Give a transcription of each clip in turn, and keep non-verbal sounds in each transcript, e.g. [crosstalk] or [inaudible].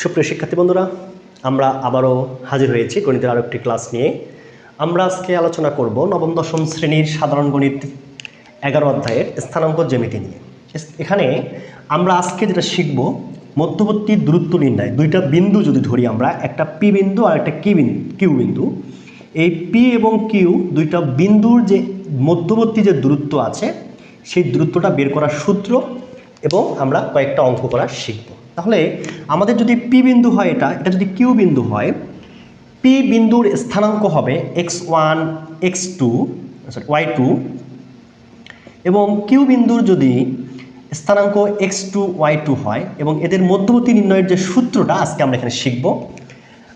সুপ্রিয় শিক্ষার্থী বন্ধুরা, আমরা আবারও হাজির হয়েছি গণিতের আরও একটি ক্লাস নিয়ে। আমরা আজকে আলোচনা করব নবম, দশম শ্রেণির সাধারণ গণিত এগারো অধ্যায়ের স্থানাঙ্ক জ্যামিতি নিয়ে। এখানে আমরা আজকে যেটা শিখব, মধ্যবর্তী দূরত্ব নির্ণয়। দুইটা বিন্দু যদি ধরি আমরা, একটা পি বিন্দু আর একটা কি বিন্দু কিউ বিন্দু। এই পি এবং কিউ দুইটা বিন্দুর যে মধ্যবর্তী যে দূরত্ব আছে, সেই দূরত্বটা বের করার সূত্র এবং আমরা কয়েকটা অঙ্ক করা শিখব। তাহলে আমাদের যদি পি বিন্দু হয় এটা এটা যদি কিউ বিন্দু হয়, পি বিন্দুর স্থানাঙ্ক হবে X one, X two sorry Y two, এবং কিউ বিন্দুর যদি স্থানাঙ্ক এক্স টু, ওয়াই টু হয়, এবং এদের মধ্যবর্তী নির্ণয়ের যে সূত্রটা আজকে আমরা এখানে শিখব,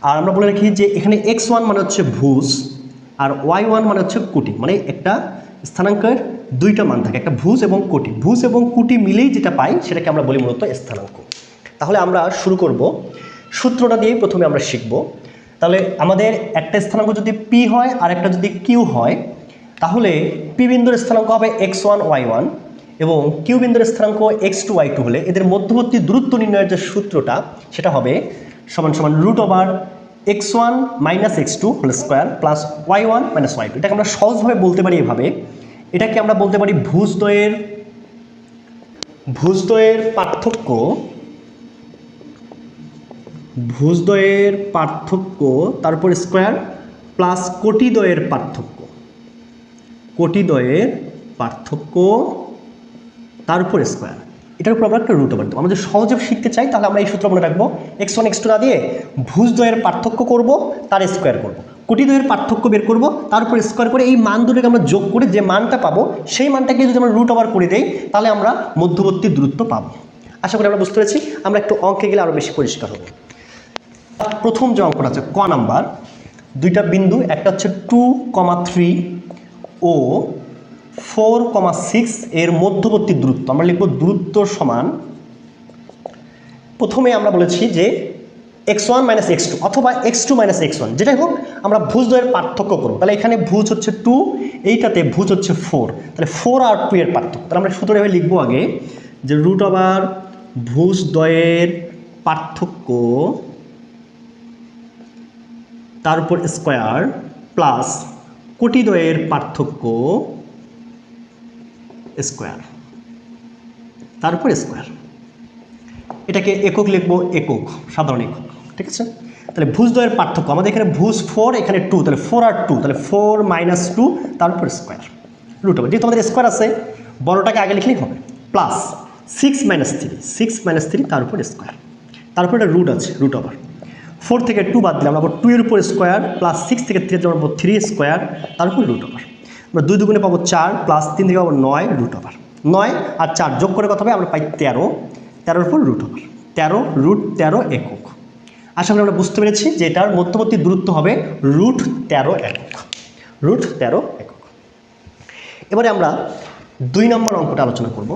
আর আমরা বলে রাখি যে এখানে এক্স ওয়ান মানে হচ্ছে ভুজ, আর ওয়াই ওয়ান মানে হচ্ছে কোটি মানে একটা স্থানাঙ্কের দুইটা মান থাকে, একটা ভুজ এবং কোটি। ভুজ এবং কোটি মিলেই যেটা পাই, সেটাকে আমরা বলি মূলত স্থানাঙ্ক। তাহলে আমরা শুরু করব। সূত্রটা দিয়ে প্রথমে আমরা শিখব। তাহলে আমাদের একটা স্থানাঙ্ক যদি পি হয় আর একটা যদি কিউ হয়, তাহলে পি বিন্দুর স্থানাঙ্ক হবে এক্স ওয়ান ওয়াই ওয়ান এবং কিউ বিন্দুর স্থানাঙ্ক এক্স টু ওয়াই টু হলে এদের মধ্যবর্তী দূরত্ব নির্ণয়ের যে সূত্রটা, সেটা হবে সমান সমান root over X one minus X two whole square plus Y one minus Y two এটাকে আমরা সহজভাবে বলতে পারি এভাবে। এটাকে আমরা বলতে পারি ভুজদ্বয়ের ভুজদ্বয়ের পার্থক্য ভুজদ্বয়ের পার্থক্য, তারপর স্কোয়ার প্লাস কোটিদ্বয়ের পার্থক্য। কোটিদ্বয়ের পার্থক্য তার উপর স্কোয়ার। এটার উপর আমরা একটা রুট ওভার দেবো। আমরা যদি সহজে শিখতে চাই, তাহলে আমরা এই সূত্র মনে রাখব এক্স ওয়ান এক্স টু না দিয়ে ভুজদ্বয়ের পার্থক্য করব, তার স্কোয়ার করব। কোটিদ্বয়ের পার্থক্য বের করব, তারপর স্কোয়ার করে এই মান দুটোকে আমরা যোগ করে যে মানটা পাবো, সেই মানটাকে যদি আমরা রুট ওভার করে দেই, তাহলে আমরা মধ্যবর্তী দূরত্ব পাবো। আশা করি আমরা বুঝতে পেরেছি। আমরা একটু অঙ্কে গেলে আরও বেশি পরিষ্কার হবে। প্রথম যে অঙ্কটা আছে, ক নাম্বার, দুইটা বিন্দু, একটা হচ্ছে টু কমা থ্রি ও ফোর কমা সিক্স এর মধ্যবর্তী দূরত্ব। আমরা লিখব দূরত্ব সমান, প্রথমে আমরা বলেছি যে X one minus X two অথবা X two minus X one যেটাই হোক, আমরা ভুজদ্বয়ের পার্থক্য করব। তাহলে এখানে ভুজ হচ্ছে টু এইটাতে ভুজ হচ্ছে ফোর তাহলে ফোর আর টু এর পার্থক্য। তাহলে আমরা সূত্র লিখব আগে যে রুট ওভার ভুজদ্বয়ের পার্থক্য তার উপর স্কোয়ার প্লাস কোটিদ্বয়ের পার্থক্য স্কোয়ার তার উপর স্কোয়ার এটাকে একক লিখব একক, সাধারণ একক, ঠিক আছে? তাহলে ভুজদ্বয়ের পার্থক্য, আমাদের এখানে ভুজ ফোর এখানে টু তাহলে ফোর আর টু তাহলে ফোর মাইনাস টু তার উপর স্কোয়ার রুট ওভার যেহেতু আমাদের স্কোয়ার আছে বড়টাকে আগে লিখলেই হবে। Plus six minus three six minus three তার উপর স্কোয়ার তারপর একটা রুট আছে রুট ওভার ফোর থেকে টু বাদ দিলাম আমরা টু এর উপর স্কোয়ার প্লাস সিক্স থেকে থ্রি আমরা পাবো থ্রি স্কোয়ার তার উপর রুট ওভার আমরা দুই দুগুণে পাবো চার প্লাস তিন থেকে পাবো নয় রুট ওভার নয় আর চার যোগ করে কথা হবে? আমরা পাই তেরো। তেরোর উপর রুট ওভার তেরো রুট তেরো একক। আশা করি আমরা বুঝতে পেরেছি যে এটার মধ্যবর্তী দূরত্ব হবে রুট তেরো একক। রুট তেরো একক। এবারে আমরা দুই নম্বর অঙ্কটা আলোচনা করব।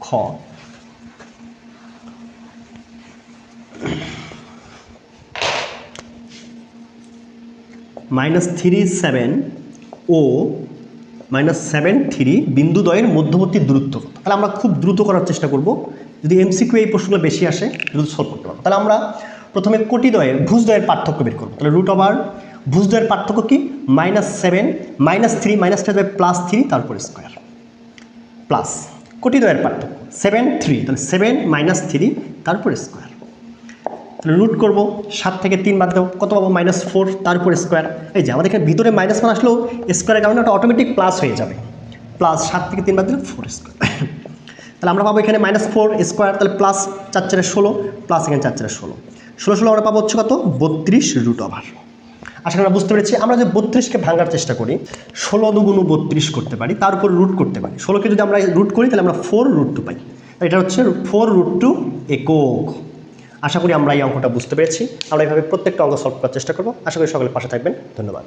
খ। মাইনাস থ্রি সেভেন ও মাইনাস সেভেন থ্রি বিন্দুদ্বয়ের মধ্যবর্তী দূরত্ব তাহলে আমরা খুব দ্রুত করার চেষ্টা করব। যদি এমসিকিউ এই প্রশ্নগুলো বেশি আসে দ্রুত সলভ করতে পারব তাহলে আমরা প্রথমে কোটিদ্বয়ের ভুজদ্বয়ের পার্থক্য বের করব। তাহলে রুট ওভার ভুজদ্বয়ের পার্থক্য কি? Minus seven, minus three, minus ten plus three, তারপর স্কোয়ার প্লাস কোটিদ্বয়ের পার্থক্য। সেভেন থ্রি, তাহলে সেভেন, মাইনাস থ্রি, তারপর স্কোয়ার রুট করব সাত থেকে তিন বাদ দেবো কত পাবো? মাইনাস ফোর তারপর স্কোয়ার এই যে, আমাদের এখানে ভিতরে মাইনাস মান আসলেও স্কোয়ারের কারণে ওটা অটোমেটিক প্লাস হয়ে যাবে। প্লাস সাত থেকে তিন বাদ দিলে ফোর স্কোয়ার [laughs] তাহলে আমরা পাবো এখানে মাইনাস ফোর স্কোয়ার তাহলে প্লাস চার চারে ষোলো প্লাস এখানে চার চারে ষোলো। ষোলো ষোলো আমরা পাবো হচ্ছে কত? বত্রিশ রুট ওভার করি আমরা বুঝতে পেরেছি। আমরা যে বত্রিশকে ভাঙার চেষ্টা করি, ষোলো দুগুণ বত্রিশ করতে পারি, তার উপর রুট করতে পারি। ষোলোকে যদি আমরা রুট করি, তাহলে আমরা ফোর রুট টু পাই। এটা হচ্ছে ফোর রুট টু একক। আশা করি আমরা এই অঙ্কটা বুঝতে পেরেছি। আমরা এইভাবে প্রত্যেকটা অঙ্ক সলভ করার চেষ্টা করব। আশা করি সকলে পাশে থাকবেন। ধন্যবাদ।